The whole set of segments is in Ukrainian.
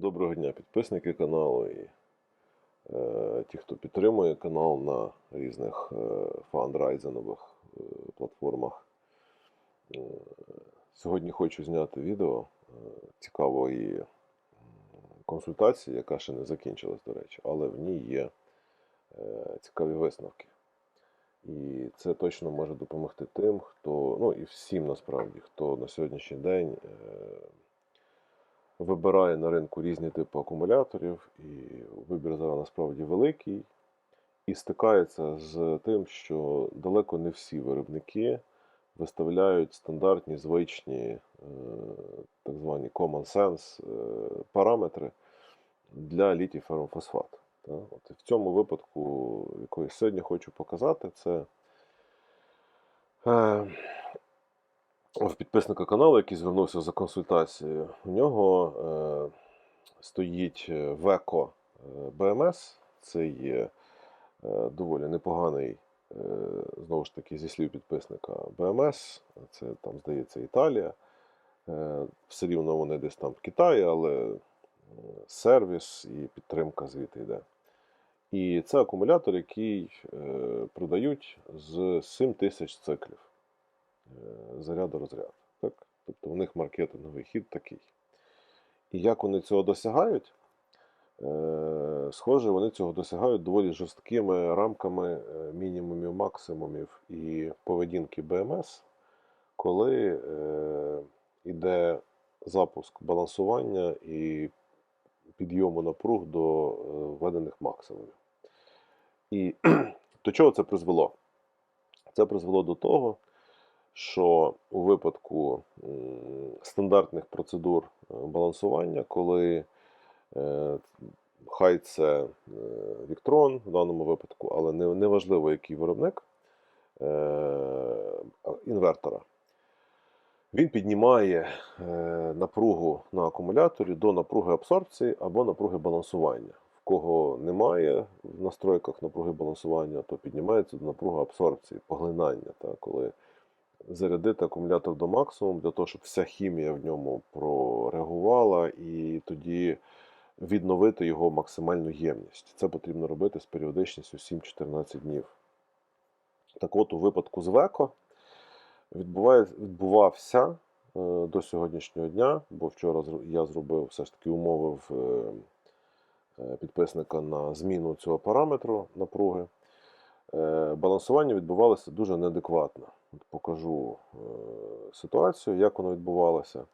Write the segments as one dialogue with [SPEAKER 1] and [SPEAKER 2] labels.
[SPEAKER 1] Доброго дня, підписники каналу і е, ті, хто підтримує канал на різних е, фандрайзингових е, платформах. Е, сьогодні хочу зняти відео е, цікавої консультації, яка ще не закінчилась, до речі, але в ній є е, цікаві висновки. І це точно може допомогти тим, хто, ну і всім насправді, хто на сьогоднішній день е, вибирає на ринку різні типи акумуляторів, і вибір зараз насправді великий, і стикається з тим, що далеко не всі виробники виставляють стандартні звичні, е, так звані common sense е, параметри для літій ферромфосфату. От в цьому випадку, який сьогодні хочу показати, це е, в підписника каналу, який звернувся за консультацією, у нього е, стоїть Веко БМС. Це є е, доволі непоганий, е, знову ж таки, зі слів підписника БМС. Це там, здається, Італія. Е, все рівно вони десь там в Китаї, але е, сервіс і підтримка звідти йде. І це акумулятор, який е, продають з 7 тисяч циклів заряду розряду. Так? Тобто у них маркетинговий хід такий. І як вони цього досягають? Е, Схоже, вони цього досягають доволі жорсткими рамками е, мінімумів, максимумів і поведінки БМС, коли е, йде запуск балансування і підйому напруг до е, введених максимумів. І до чого це призвело? Це призвело до того, що у випадку стандартних процедур е, балансування, коли е, хай це е, Віктрон в даному випадку, але не, важливо, який виробник інвертора, він піднімає напругу на акумуляторі до напруги абсорбції або напруги балансування. В кого немає в настройках напруги балансування, то піднімається до напруги абсорбції, поглинання, та, коли зарядити акумулятор до максимуму для того, щоб вся хімія в ньому прореагувала і тоді відновити його максимальну ємність. Це потрібно робити з періодичністю 7-14 днів. Так от, у випадку з ВЕКО відбувався е, до сьогоднішнього дня, бо вчора я зробив все ж таки умовив е, е, підписника на зміну цього параметру напруги. Балансування відбувалося дуже неадекватно. Покажу е, ситуацію, як воно відбувалося.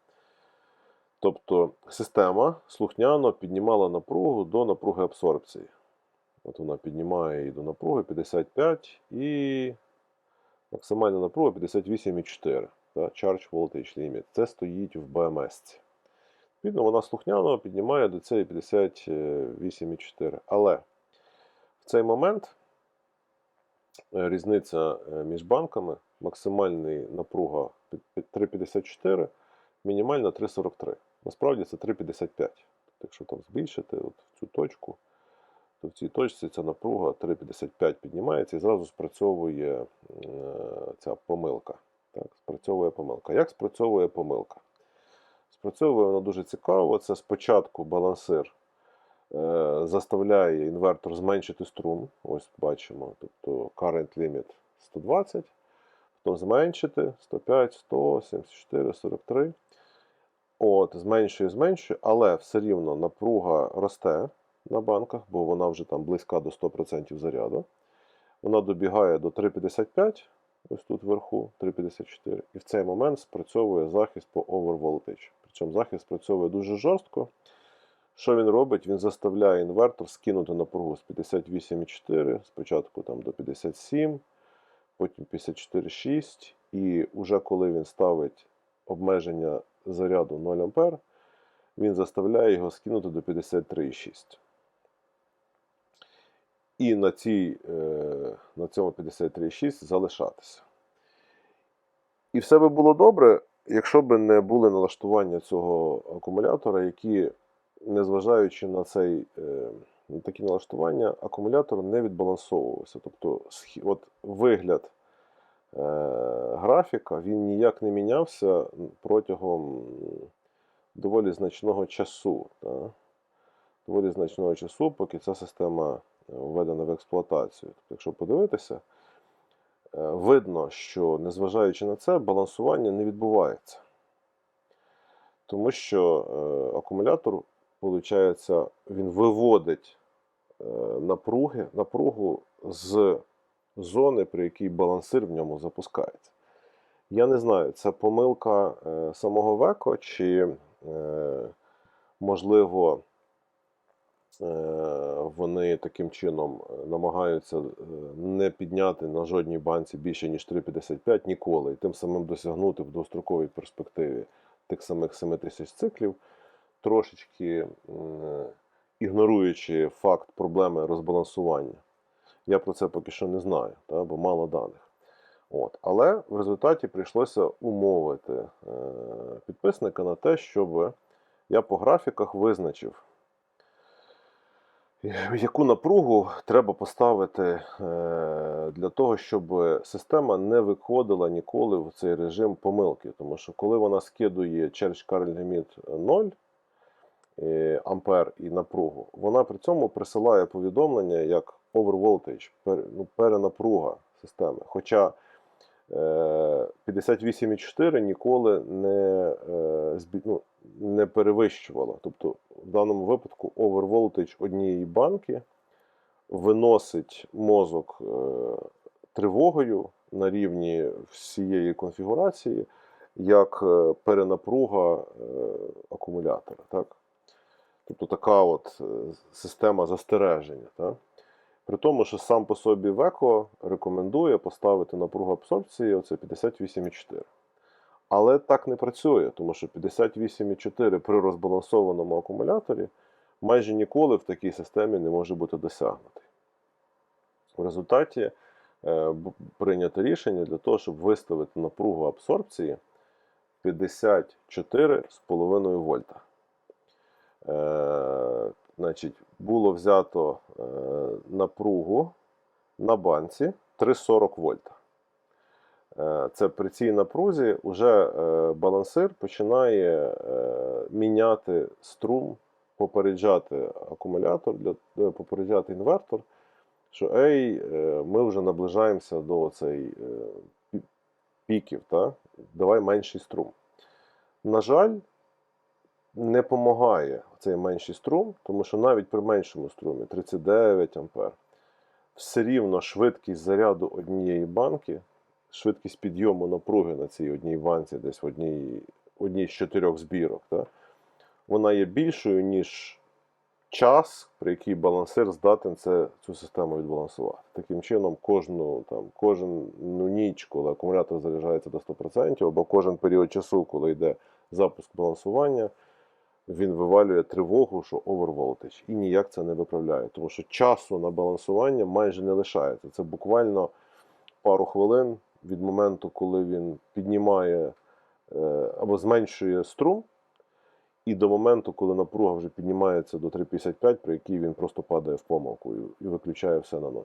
[SPEAKER 1] Тобто система слухняно піднімала напругу до напруги абсорбції. От вона піднімає її до напруги 55 і максимальна напруга 58,4. Charge Voltage Limit. Це стоїть в BMS. Відповідно, вона слухняно піднімає до цієї 58,4. Але в цей момент е, різниця е, між банками, максимальна напруга під- під 3,54, мінімальна 3,43. Насправді це 3,55. Тобто, якщо там збільшити от цю точку, то в цій точці ця напруга 3,55 піднімається і зразу спрацьовує е, ця помилка. Так, спрацьовує помилка. Як спрацьовує помилка? Спрацьовує вона дуже цікаво. Це спочатку балансир е, заставляє інвертор зменшити струм. Ось бачимо, тобто current limit 120, потім зменшити 105, 100, 74, 43. От, зменшує, зменшує, але все рівно напруга росте на банках, бо вона вже там близька до 100% заряду. Вона добігає до 3,55, ось тут вверху 3,54. І в цей момент спрацьовує захист по overvoltage. Причому захист спрацьовує дуже жорстко. Що він робить? Він заставляє інвертор скинути напругу з 58,4, спочатку там до 57, потім 54,6. І вже коли він ставить обмеження заряду 0 А, він заставляє його скинути до 53,6. І на, цій, е, на цьому 53,6 залишатися. І все би було добре, якщо б не були налаштування цього акумулятора, які, незважаючи на цей, е, такі налаштування, акумулятор не відбалансовувався. Тобто от вигляд е, графіка він ніяк не мінявся протягом доволі значного часу. Та? доволі значного часу, поки ця система е, введена в експлуатацію. Тобто, якщо подивитися, е, видно, що незважаючи на це, балансування не відбувається. Тому що е, акумулятор, виходить, він виводить е, напруги, напругу з зони, при якій балансир в ньому запускається. Я не знаю, це помилка е, самого ВЕКО, чи, е, можливо, вони таким чином намагаються не підняти на жодній банці більше, ніж 3,55 ніколи, і тим самим досягнути в довгостроковій перспективі тих самих 7 тисяч циклів, трошечки ігноруючи факт проблеми розбалансування. Я про це поки що не знаю, та, бо мало даних. От. Але в результаті прийшлося умовити е, підписника на те, щоб я по графіках визначив, е, яку напругу треба поставити е, для того, щоб система не виходила ніколи в цей режим помилки. Тому що коли вона скидує через Current Limit 0 е, ампер і напругу, вона при цьому присилає повідомлення як overvoltage, ну, перенапруга системи. Хоча е, 58,4 ніколи не, е, ну, не перевищувала. Тобто, в даному випадку overvoltage однієї банки виносить мозок е, тривогою на рівні всієї конфігурації, як е, перенапруга е, акумулятора. Так? Тобто така от е, система застереження. Так? При тому, що сам по собі ВЕКО рекомендує поставити напругу абсорбції оце 58,4. Але так не працює, тому що 58,4 при розбалансованому акумуляторі майже ніколи в такій системі не може бути досягнутий. В результаті е, прийнято рішення для того, щоб виставити напругу абсорбції 54,5 вольта. Е, значить, було взято е, напругу на банці 3,40 вольта. Е, Це при цій напрузі вже балансир починає міняти струм, попереджати акумулятор, попереджати інвертор, що ей, ми вже наближаємося до цей, піків, та? давай менший струм. На жаль, не допомагає цей менший струм, тому що навіть при меншому струмі 39 А, все рівно швидкість заряду однієї банки, швидкість підйому напруги на цій одній банці, десь в одній, одній з чотирьох збірок, та, вона є більшою, ніж час, при який балансир здатен це, цю систему відбалансувати. Таким чином, кожну, там, кожну ніч, коли акумулятор заряджається до 100%, або кожен період часу, коли йде запуск балансування, він вивалює тривогу, що overvoltage, і ніяк це не виправляє, тому що часу на балансування майже не лишається. Це буквально пару хвилин від моменту, коли він піднімає е, або зменшує струм, і до моменту, коли напруга вже піднімається до 3,55, при якій він просто падає в помилку і, виключає все на ноль.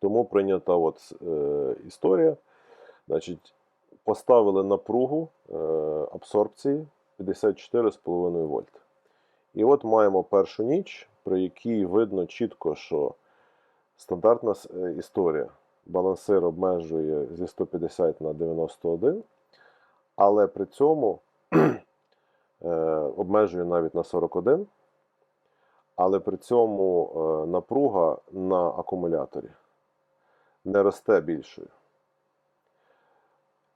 [SPEAKER 1] Тому прийнята от, е, історія. Значить, поставили напругу е, абсорбції 54,5 вольт. І от маємо першу ніч, при якій видно чітко, що стандартна е, історія. Балансир обмежує зі 150 на 91, але при цьому е, обмежує навіть на 41, але при цьому е, напруга на акумуляторі не росте більшою.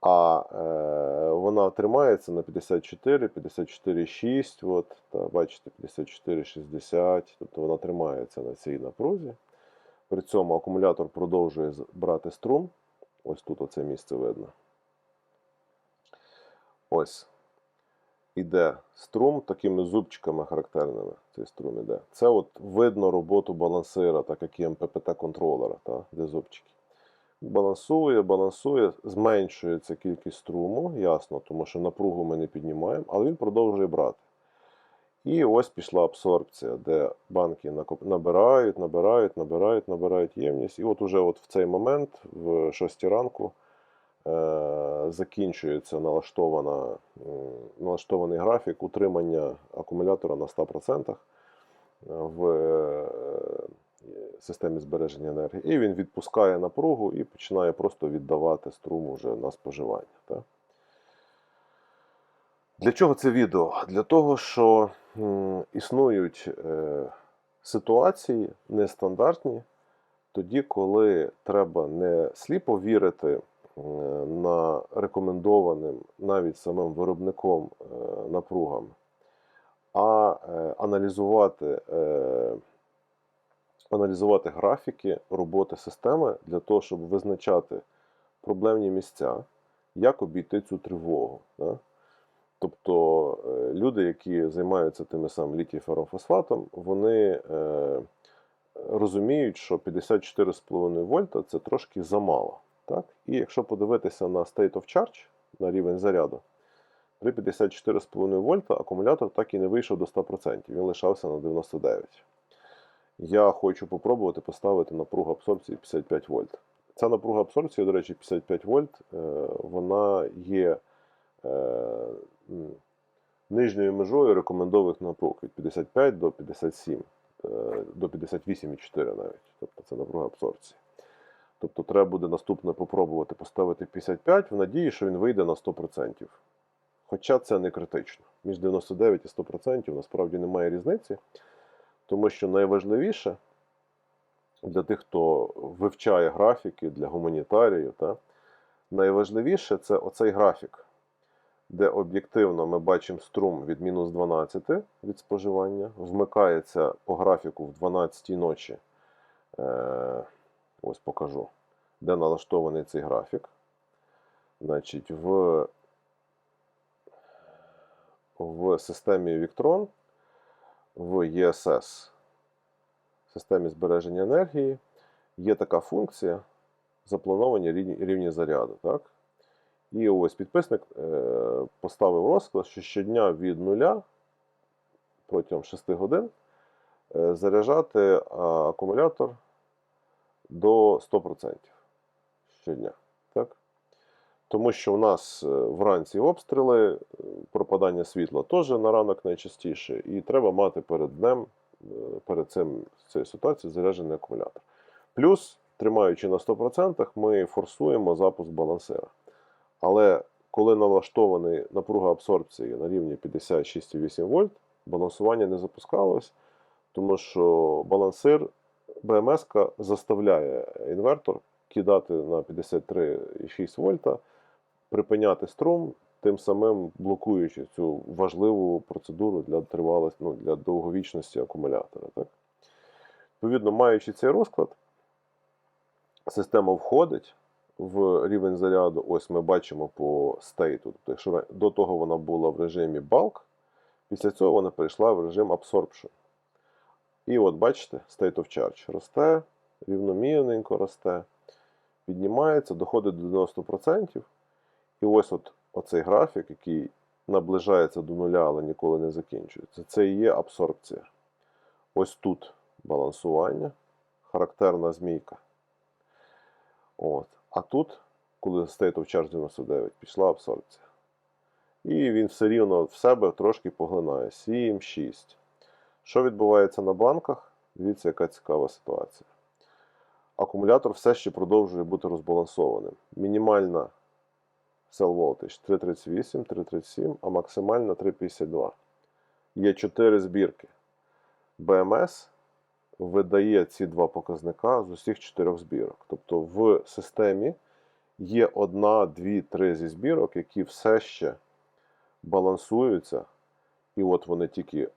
[SPEAKER 1] А е, вона тримається на 54, 54,6, от, та, бачите, 54,60, тобто вона тримається на цій напрузі. При цьому акумулятор продовжує брати струм. Ось тут оце місце видно. Ось. Іде струм такими зубчиками характерними. Цей струм іде. Це от видно роботу балансира, так як і МППТ-контролера, де зубчики. Балансує, балансує, зменшується кількість струму, ясно, тому що напругу ми не піднімаємо, але він продовжує брати. І ось пішла абсорбція, де банки набирають, набирають, набирають, набирають ємність. І от уже от в цей момент, в 6 ранку, е- закінчується налаштована, налаштований графік утримання акумулятора на 100%. в е, системі збереження енергії, і він відпускає напругу і починає просто віддавати струм уже на споживання. Так? Для чого це відео? Для того, що існують е, ситуації нестандартні, тоді, коли треба не сліпо вірити е, на рекомендованим навіть самим виробником е, напругам, а е, аналізувати, е, аналізувати графіки роботи системи для того, щоб визначати проблемні місця, як обійти цю тривогу. Да? Тобто е, люди, які займаються тими самим літій ферромфосфатом, вони е, розуміють, що 54,5 вольта це трошки замало. Так? І якщо подивитися на state of charge, на рівень заряду, при 54,5 вольта акумулятор так і не вийшов до 100%, він лишався на 99. Я хочу попробувати поставити напругу абсорбції 55 вольт. Ця напруга абсорбції, до речі, 55 вольт, е, вона є е, нижньою межою рекомендованих напруг від 55 до 57, е, до 58,4 навіть. Тобто це напруга абсорбції. Тобто треба буде наступне попробувати поставити 55 в надії, що він вийде на 100%. Хоча це не критично. Між 99 і 100% насправді немає різниці, тому що найважливіше для тих, хто вивчає графіки для гуманітаріїв, та, найважливіше це оцей графік, де об'єктивно ми бачимо струм від мінус 12 від споживання, вмикається по графіку в 12 ночі. Е, ось покажу, де налаштований цей графік. Значить, в, в системі Victron, в ESS, системі збереження енергії, є така функція заплановані рівні заряду. Так? І ось підписник е, поставив розклад, що щодня від нуля протягом 6 годин е, заряджати акумулятор до 100% щодня. Тому що у нас е, вранці обстріли, е, пропадання світла теж на ранок найчастіше, і треба мати перед днем, е, перед цим цією ситуацією заряджений акумулятор. Плюс, тримаючи на 100%, ми форсуємо запуск балансира. Але коли налаштований напруга абсорбції на рівні 56,8 вольт, балансування не запускалось, тому що балансир БМС заставляє інвертор кидати на 53,6 вольта, припиняти струм, тим самим блокуючи цю важливу процедуру для тривалості, ну, для довговічності акумулятора. Так? Відповідно, маючи цей розклад, система входить в рівень заряду. Ось ми бачимо по стейту. Тобто, якщо до того вона була в режимі bulk, після цього вона перейшла в режим absorption. І от бачите, state of charge росте, рівномірненько росте, піднімається, доходить до 90%. І ось от оцей графік, який наближається до нуля, але ніколи не закінчується, це і є абсорбція. Ось тут балансування, характерна змійка. От. А тут, коли state of charge 99, пішла абсорбція. І він все рівно в себе трошки поглинає. 7, 6. Що відбувається на банках? Дивіться, яка цікава ситуація. Акумулятор все ще продовжує бути розбалансованим. Мінімальна cell voltage 338, 337, а максимальна 352. Є 4 збірки. BMS видає ці два показника з усіх чотирьох збірок. Тобто в системі є одна, дві, три зі збірок, які все ще балансуються, і от вони тільки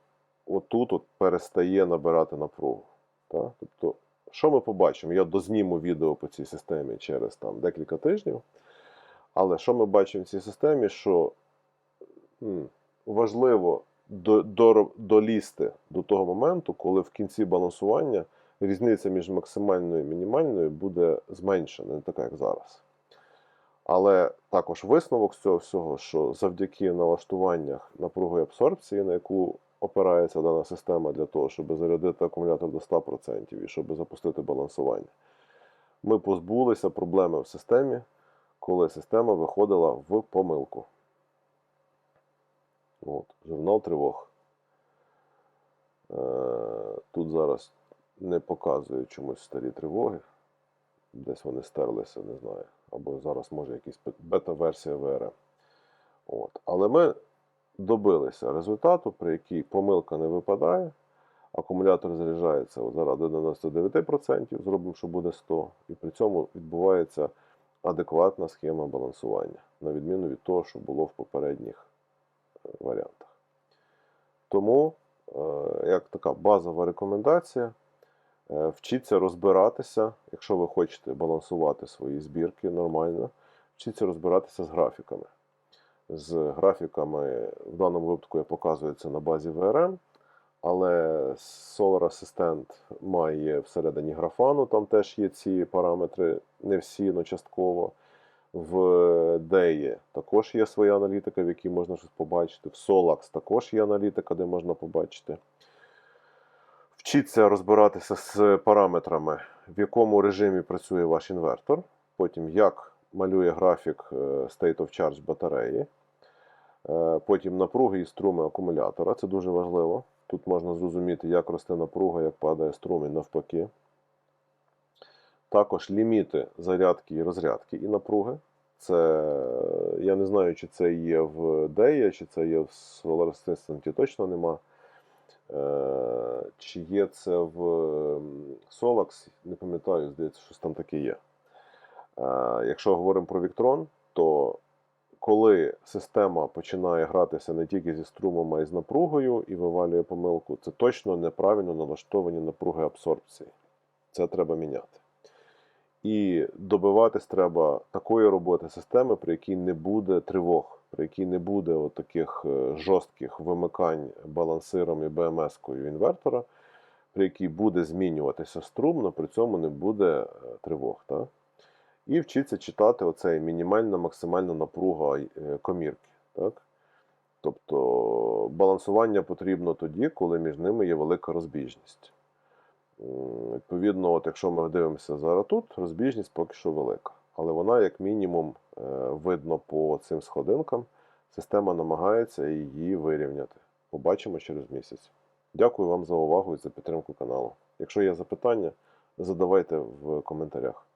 [SPEAKER 1] отут от перестає набирати напругу. Так? Тобто, що ми побачимо? Я дозніму відео по цій системі через там, декілька тижнів. Але що ми бачимо в цій системі, що важливо до, до, долізти до того моменту, коли в кінці балансування різниця між максимальною і мінімальною буде зменшена, не така, як зараз. Але також висновок з цього всього, що завдяки налаштуваннях напруги абсорбції, на яку опирається дана система для того, щоб зарядити акумулятор до 100% і щоб запустити балансування, ми позбулися проблеми в системі, коли система виходила в помилку. От, Журнал тривог. Е, тут зараз не показує чомусь старі тривоги. Десь вони стерлися, не знаю. Або зараз може якась бета-версія ВРМ. От. Але ми добилися результату, при якій помилка не випадає. Акумулятор заряджається от до 99%, зробимо, що буде 100%, і при цьому відбувається адекватна схема балансування, на відміну від того, що було в попередніх е, варіантах. Тому, е, як така базова рекомендація, е, вчіться розбиратися, якщо ви хочете балансувати свої збірки нормально, вчіться розбиратися з графіками. З графіками, в даному випадку я показую це на базі VRM, але Solar Assistant має всередині графану, там теж є ці параметри, не всі, але частково. В DEI також є своя аналітика, в якій можна щось побачити. В Solax також є аналітика, де можна побачити. Вчіться розбиратися з параметрами, в якому режимі працює ваш інвертор, потім як малює графік е, State of Charge батареї, е, потім напруги і струми акумулятора. Це дуже важливо. Тут можна зрозуміти, як росте напруга, як падає струм і навпаки. Також ліміти зарядки і розрядки і напруги. Це я не знаю, чи це є в DEI, чи це є в Solar Assistant, точно нема. Е, Чи є це в Solax, не пам'ятаю, здається, щось там таке є. Е, Якщо говоримо про Victron, то коли система починає гратися не тільки зі струмом, а й з напругою і вивалює помилку, це точно неправильно налаштовані напруги абсорбції. Це треба міняти. І добиватись треба такої роботи системи, при якій не буде тривог, при якій не буде таких е, жорстких вимикань балансиром і БМС-кою інвертора, при якій буде змінюватися струм, але при цьому не буде е, тривог. Так? І вчиться читати оцей мінімальна максимальна напруга е, комірки. Так? Тобто балансування потрібно тоді, коли між ними є велика розбіжність. Відповідно, от якщо ми дивимося зараз тут, розбіжність поки що велика. Але вона, як мінімум, е, видно по цим сходинкам, система намагається її вирівняти. Побачимо через місяць. Дякую вам за увагу і за підтримку каналу. Якщо є запитання, задавайте в коментарях.